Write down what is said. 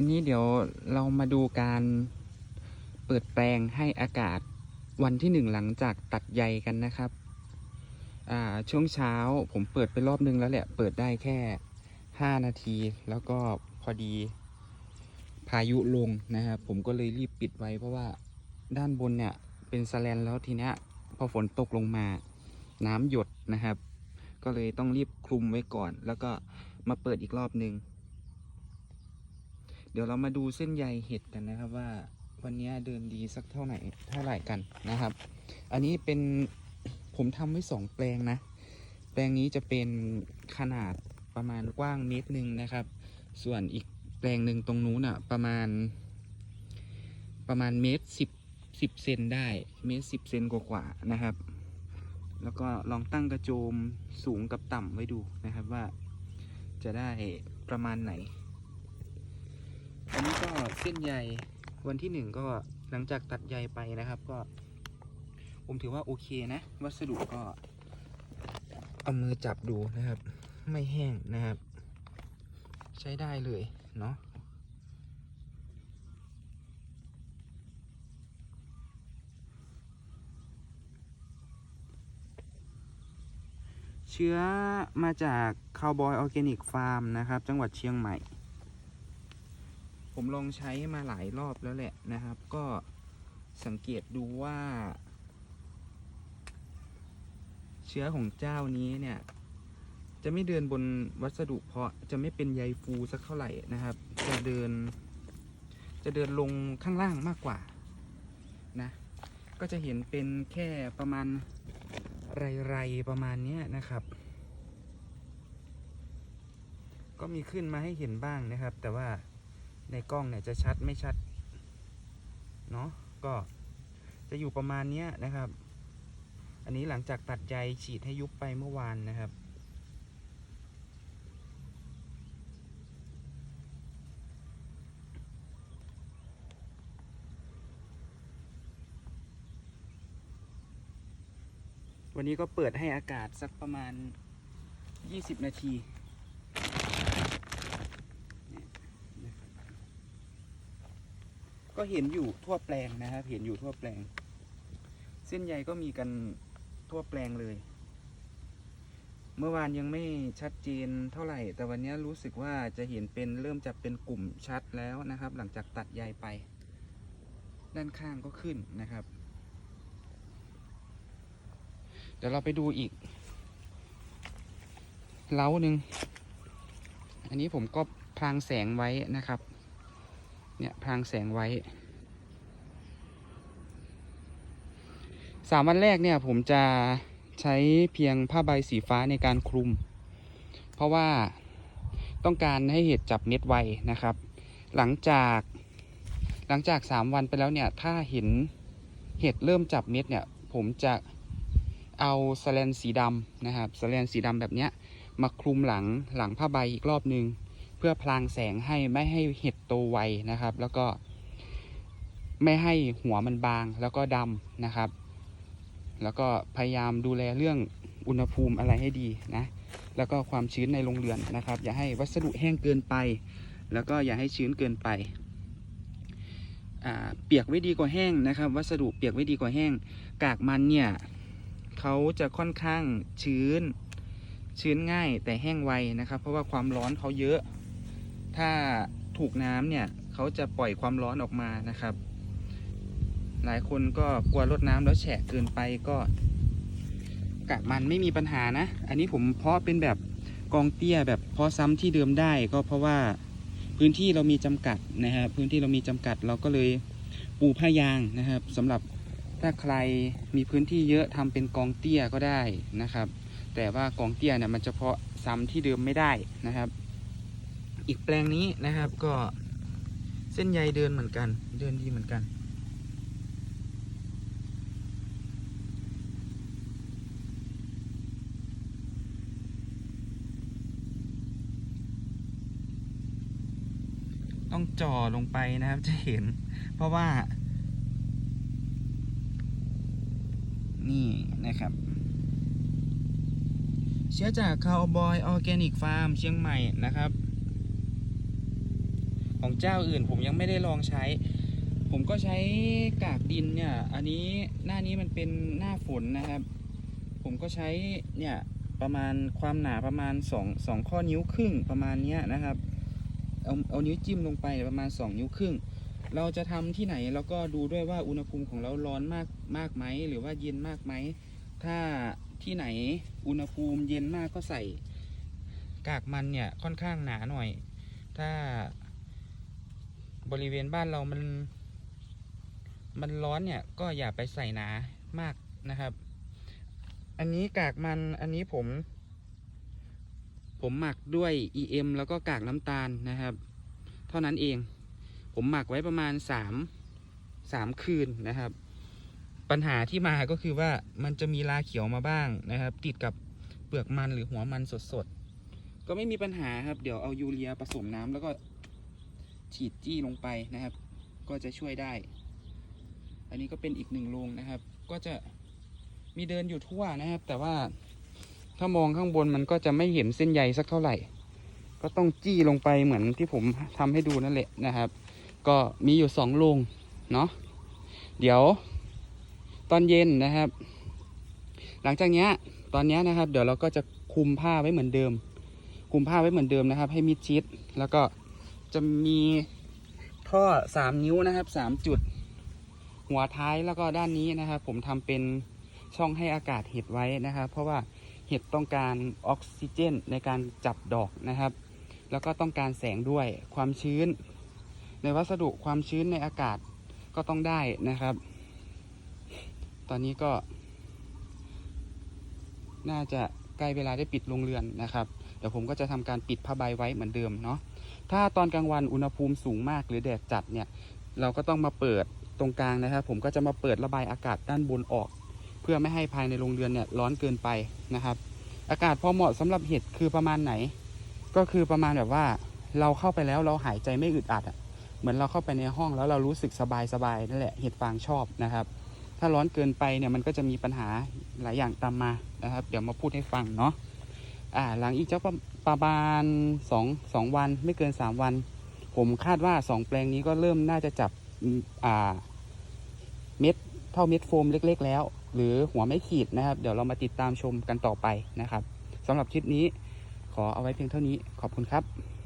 วันนี้เดี๋ยวเรามาดูการเปิดแปลงให้อากาศวันที่หนึ่งหลังจากตัดใยกันนะครับช่วงเช้าผมเปิดไปรอบนึงแล้วแหละ เปิดได้แค่ห้านาที แล้วก็พอดีพายุลงนะครับผมก็เลยรีบปิดไว้เพราะว่าด้านบนเนี่ยเป็นสแลนแล้วทีเนี้ยพอฝนตกลงมา น้ำหยดนะครับ ก็เลยต้องรีบคลุมไว้ก่อน แล้วก็มาเปิดอีกรอบนึง เดี๋ยวเรามาดูเส้นใยเห็ดกันนะครับว่าวันนี้เดินดีสักเท่าไหร่เท่าไหร่กันนะครับ อันนี้เป็นผมทำไว้สองแปลงนะ แปลงนี้จะเป็นขนาดประมาณกว้างเมตรหนึ่งนะครับ ส่วนอีกแปลงหนึ่งตรงนู้นอะประมาณ ประมาณเมตรสิบสิบเซนได้เมตรสิบเซนกว่าๆนะครับ แล้วก็ลองตั้งกระโจมสูงกับต่ำไว้ดูนะครับว่าจะได้ประมาณไหน อันนี้ก็เส้นใยวันที่หนึ่งก็หลังจากตัดใยไปนะครับก็ ผมถือว่าโอเคนะ วัสดุก็เอามือจับดูนะครับ ไม่แห้งนะครับ ใช้ได้เลยเนาะเชื้อมาจากคาวบอยออร์แกนิกฟาร์มนะครับ จังหวัดเชียงใหม่ ผมลองใช้มาหลายรอบแล้วแหละนะครับ ก็สังเกตดูว่า เชื้อของเจ้านี้เนี่ย จะไม่เดินบนวัสดุเพาะจะไม่เป็นใยฟูสักเท่าไหร่นะครับ จะเดิน จะเดินลงข้างล่างมากกว่านะก็จะเห็นเป็นแค่ประมาณไรๆประมาณนี้นะครับ ก็มีขึ้นมาให้เห็นบ้างนะครับ แต่ว่า ในกล้องเนี่ยจะชัดไม่ชัดเนาะก็จะอยู่ประมาณเนี้ยนะครับ อันนี้หลังจากตัดใยฉีดให้ยุบไปเมื่อวานนะครับ วันนี้ก็เปิดให้อากาศสักประมาณ 20 นาที ก็เห็นอยู่ทั่วแปลงนะครับ เห็นอยู่ทั่วแปลง เส้นใยก็มีกันทั่วแปลงเลย เมื่อวานยังไม่ชัดเจนเท่าไหร่ แต่วันนี้รู้สึกว่าจะเห็นเป็นเริ่มจะเป็นกลุ่มชัดแล้วนะครับ หลังจากตัดใยไป ด้านข้างก็ขึ้นนะครับ เดี๋ยวเราไปดูอีก เล้าหนึ่งอันนี้ผมก็พรางแสงไว้นะครับ เนี่ยพรางแสงไว้สามวันแรกเนี่ยผมจะใช้เพียงผ้าใบสีฟ้าในการคลุม เพราะว่าต้องการให้เห็ดจับเม็ดไวนะครับ หลังจากหลังจากสามวันไปแล้วเนี่ยถ้าเห็นเห็ดเริ่มจับเม็ดเนี่ยผมจะเอาสแลนสีดำนะครับสแลนสีดำแบบเนี้ยมาคลุมหลังหลังผ้าใบอีกรอบนึง เพื่อพลางแสงให้ไม่ให้เห็ดโตไวนะครับ แล้วก็ ไม่ให้หัวมันบางแล้วก็ดำนะครับ แล้วก็พยายามดูแลเรื่องอุณหภูมิอะไรให้ดีนะ แล้วก็ความชื้นในโรงเรือนนะครับ อย่าให้วัสดุแห้งเกินไป แล้วก็อย่าให้ชื้นเกินไปเปียกไว้ดีกว่าแห้งนะครับ วัสดุเปียกไว้ดีกว่าแห้ง กากมันเนี่ยเขาจะค่อนข้างชื้นชื้นง่ายแต่แห้งไวนะครับ เพราะว่าความร้อนเขาเยอะ ถ้าถูกน้ำเนี่ยเขาจะปล่อยความร้อนออกมานะครับ หลายคนก็กลัวรดน้ำแล้วแฉะเกินไปก็กากมันไม่มีปัญหานะ อันนี้ผมเพาะเป็นแบบกองเตี้ยแบบเพาะซ้ำที่เดิมได้ก็เพราะว่าพื้นที่เรามีจำกัดนะครับ พื้นที่เรามีจำกัดเราก็เลยปูผ้ายางนะครับสำหรับถ้าใครมีพื้นที่เยอะทำเป็นกองเตี้ยก็ได้นะครับ แต่ว่ากองเตี้ยเนี่ยมันจะเพาะซ้ำที่เดิมไม่ได้นะครับ อีกแปลงนี้นะครับก็เส้นใยเดินเหมือนกัน เดินดีเหมือนกัน ต้องจ่อลงไปนะครับจะเห็น เพราะว่า นี่นะครับเชื้อจากคาวบอยออร์แกนิกฟาร์มเชียงใหม่นะครับ ของเจ้าอื่น ผมยังไม่ได้ลองใช้ ผมก็ใช้กากดินเนี่ย อันนี้หน้านี้มันเป็นหน้าฝนนะครับ ผมก็ใช้เนี่ยประมาณความหนาประมาณ2 2ข้อนิ้วครึ่งประมาณเนี้ยนะครับ เอาเอานิ้วจิ้มลงไปประมาณ 2 นิ้วครึ่ง เราจะทำที่ไหนเราก็ดูด้วยว่าอุณหภูมิของเราร้อนมากมากไหมหรือว่าเย็นมากไหม ถ้าที่ไหนอุณหภูมิเย็นมากก็ใส่กากมันเนี่ยค่อนข้างหนาหน่อย ถ้า บริเวณบ้านเรามันมันร้อนเนี่ยก็อย่าไปใส่หนามากนะครับ อันนี้กากมันอันนี้ผม ผมหมักด้วย EM แล้วก็กากน้ำตาลนะครับ เท่านั้นเอง ผมหมักไว้ประมาณสามสามคืนนะครับ ปัญหาที่มาก็คือว่ามันจะมีลาเขียวมาบ้างนะครับ ติดกับเปลือกมันหรือหัวมันสดๆ ก็ไม่มีปัญหาครับ เดี๋ยวเอายูเรียผสมน้ำแล้วก็ ฉีดจี้ลงไปนะครับ ก็จะช่วยได้ อันนี้ก็เป็นอีกหนึ่งโรงนะครับ ก็จะมีเดินอยู่ทั่วนะครับ แต่ว่าถ้ามองข้างบนมันก็จะไม่เห็นเส้นใยสักเท่าไหร่ ก็ต้องจี้ลงไปเหมือนที่ผมทำให้ดูนั่นแหละนะครับ ก็มีอยู่สองโรงเนาะเดี๋ยวตอนเย็นนะครับ หลังจากเนี้ยตอนนี้นะครับ เดี๋ยวเราก็จะคุมผ้าไว้เหมือนเดิม คุมผ้าไว้เหมือนเดิมนะครับ ให้มิดชิด แล้วก็ จะมีท่อสามนิ้วนะครับสามจุด หัวท้ายแล้วก็ด้านนี้นะครับผมทำเป็นช่องให้อากาศเห็ดไว้นะครับ เพราะว่าเห็ดต้องการออกซิเจนในการจับดอกนะครับ แล้วก็ต้องการแสงด้วยความชื้น ในวัสดุความชื้นในอากาศก็ต้องได้นะครับ ตอนนี้ก็ น่าจะใกล้เวลาได้ปิดโรงเรือนนะครับ เดี๋ยวผมก็จะทำการปิดผ้าใบไว้เหมือนเดิมเนาะ ถ้าตอนกลางวันอุณหภูมิสูงมากหรือแดดจัดเนี่ยเราก็ต้องมาเปิดตรงกลางนะครับ ผมก็จะมาเปิดระบายอากาศด้านบนออก เพื่อไม่ให้ภายในโรงเรือนเนี่ยร้อนเกินไปนะครับ อากาศพอเหมาะสำหรับเห็ดคือประมาณไหน ก็คือประมาณแบบว่าเราเข้าไปแล้วเราหายใจไม่อึดอัดอะเหมือนเราเข้าไปในห้องแล้วเรารู้สึกสบายสบายๆนั่นแหละเห็ดฟางชอบนะครับ ถ้าร้อนเกินไปเนี่ยมันก็จะมีปัญหาหลายอย่างตามมานะครับ เดี๋ยวมาพูดให้ฟังเนาะ อ่าหลังอีกเจ้าประมาณสองสองวันไม่เกินสามวัน ผมคาดว่าสองแปลงนี้ก็เริ่มน่าจะจับอ่าเม็ดเท่าเม็ดโฟมเล็ก ๆ แล้ว หรือหัวไม่ขีดนะครับ เดี๋ยวเรามาติดตามชมกันต่อไปนะครับสำหรับคลิปนี้ขอเอาไว้เพียงเท่านี้ขอบคุณครับ